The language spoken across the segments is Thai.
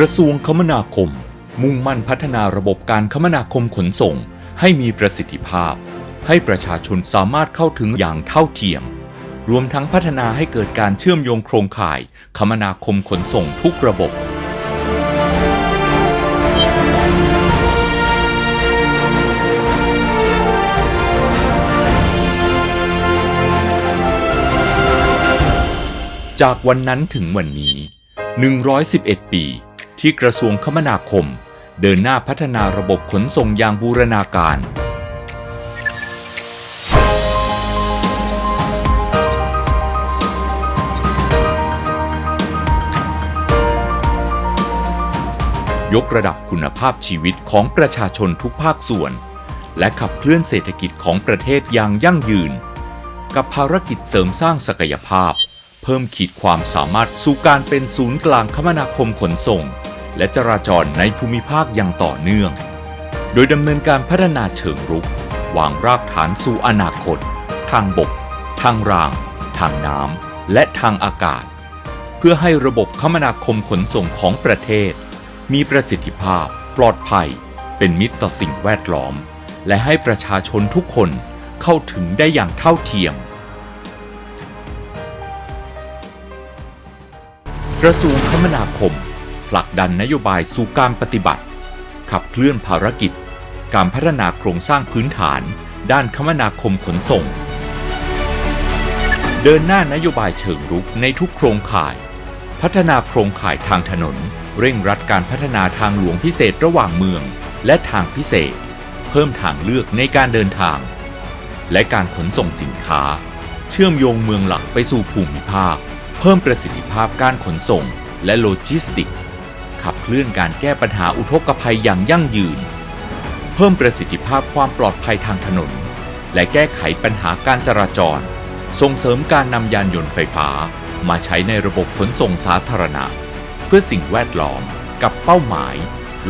กระทรวงคมนาคม มุ่งมั่นพัฒนาระบบการคมนาคมขนส่ง ให้มีประสิทธิภาพ ให้ประชาชนสามารถเข้าถึงอย่างเท่าเทียม รวมทั้งพัฒนาให้เกิดการเชื่อมโยงโครงข่าย คมนาคมขนส่งทุกระบบจากวันนั้นถึงวันนี้ 111 ปี ที่กระทรวงคมนาคม เดินหน้าพัฒนาระบบขนส่งอย่างบูรณาการ ยกระดับคุณภาพชีวิตของประชาชนทุกภาคส่วน และขับเคลื่อนเศรษฐกิจของประเทศอย่างยั่งยืน กับภารกิจเสริมสร้างศักยภาพเพิ่มขีดความสามารถสู่การเป็นศูนย์กลางคมนาคมขนส่ง และจราจรในภูมิภาคอย่างต่อเนื่อง โดยดำเนินการพัฒนาเชิงรุก วางรากฐานสู่อนาคต ทางบก ทางราง ทางน้ำ และทางอากาศ เพื่อให้ระบบคมนาคมขนส่งของประเทศ มีประสิทธิภาพ ปลอดภัย เป็นมิตรต่อสิ่งแวดล้อม และให้ประชาชนทุกคนเข้าถึงได้อย่างเท่าเทียมกระทรวงคมนาคม ผลักดันนโยบายสู่การปฏิบัติ ขับเคลื่อนภารกิจ การพัฒนาโครงสร้างพื้นฐาน ด้านคมนาคมขนส่ง เดินหน้านโยบายเชิงรุกในทุกโครงข่าย พัฒนาโครงข่ายทางถนน เร่งรัดการพัฒนาทางหลวงพิเศษระหว่างเมือง และทางพิเศษ เพิ่มทางเลือกในการเดินทาง และการขนส่งสินค้า เชื่อมโยงเมืองหลักไปสู่ภูมิภาค เพิ่มประสิทธิภาพการขนส่งและโลจิสติก ขับเคลื่อนการแก้ปัญหาอุทกภัยอย่างยั่งยืน เพิ่มประสิทธิภาพความปลอดภัยทางถนน และแก้ไขปัญหาการจราจร ส่งเสริมการนำยานยนต์ไฟฟ้า มาใช้ในระบบขนส่งสาธารณะ เพื่อสิ่งแวดล้อมกับเป้าหมาย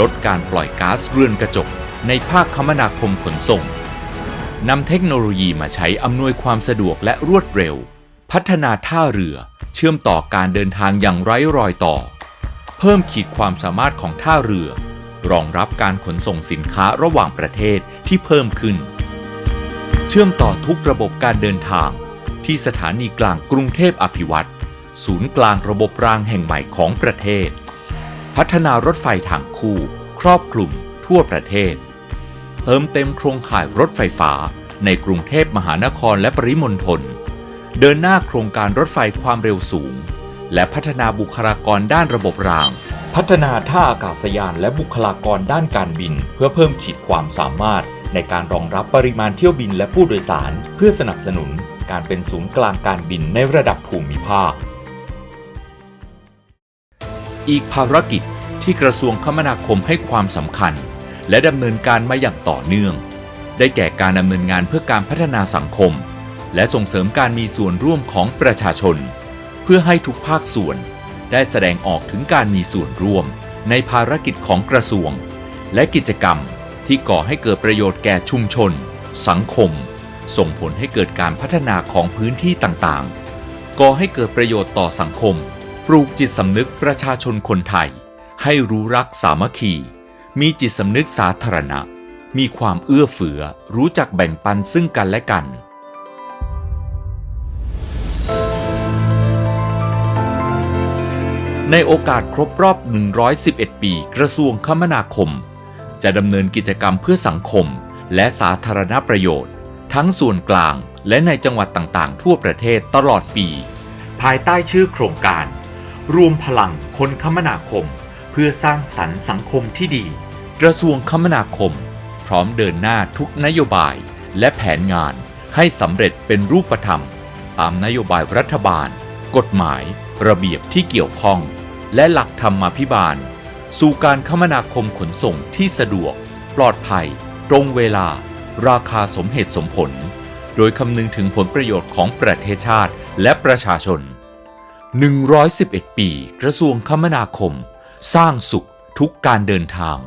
ลดการปล่อยก๊าซเรือนกระจก ในภาคคมนาคมขนส่งนำเทคโนโลยีมาใช้อำนวยความสะดวกและรวดเร็ว พัฒนาท่าเรือเชื่อมต่อการเดินทางอย่างไร้รอยต่อ พิ่มขีดความสามารถของท่าเรือ รองรับการขนส่งสินค้าระหว่างประเทศที่เพิ่มขึ้น เชื่อมต่อทุกระบบการเดินทาง ที่สถานีกลางกรุงเทพอภิวัตรศูนย์กลางระบบรางแห่งใหม่ของประเทศ พัฒนารถไฟทางคู่ ครอบคลุม ทั่วประเทศเติมเต็มโครงข่ายรถไฟฟ้าในกรุงเทพมหานครและปริมณฑลเดินหน้าโครงการรถไฟความเร็วสูง และพัฒนาบุคลากรด้านระบบราง พัฒนาท่าอากาศยานและบุคลากรด้านการบิน เพื่อเพิ่มขีดความสามารถ ในการรองรับปริมาณเที่ยวบินและผู้โดยสาร เพื่อสนับสนุน การเป็นศูนย์กลางการบินในระดับภูมิภาค อีกภารกิจที่กระทรวงคมนาคมให้ความสำคัญ และดำเนินการมาอย่างต่อเนื่อง ได้แก่การดำเนินงานเพื่อการพัฒนาสังคม และส่งเสริมการมีส่วนร่วมของประชาชน เพื่อให้ทุกภาคส่วน ได้แสดงออกถึงการมีส่วนร่วมในภารกิจของกระทรวง และกิจกรรมที่ก่อให้เกิดประโยชน์แก่ชุมชน สังคม ส่งผลให้เกิดการพัฒนาของพื้นที่ต่างๆ ก่อให้เกิดประโยชน์ต่อสังคม ปลูกจิตสำนึกประชาชนคนไทย ให้รู้รักสามัคคี มีจิตสำนึกสาธารณะ มีความเอื้อเฟื้อ รู้จักแบ่งปันซึ่งกันและกัน ในโอกาสครบรอบ 111 ปีกระทรวงคมนาคม จะดำเนินกิจกรรมเพื่อสังคม และสาธารณประโยชน์ ทั้งส่วนกลางและในจังหวัดต่างๆ ทั่วประเทศตลอดปี ภายใต้ชื่อโครงการ รวมพลังคนคมนาคม เพื่อสร้างสรรค์สังคมที่ดี กระทรวงคมนาคม พร้อมเดินหน้าทุกนโยบายและแผนงานให้สำเร็จเป็นรูปธรรม ตามนโยบายรัฐบาล กฎหมาย ระเบียบที่เกี่ยวข้อง และหลักธรรมาภิบาล สู่การคมนาคมขนส่งที่สะดวก ปลอดภัย ตรงเวลา ราคาสมเหตุสมผล โดยคำนึงถึงผลประโยชน์ของประเทศชาติและประชาชน 111 ปี กระทรวงคมนาคม สร้างสุขทุกการเดินทาง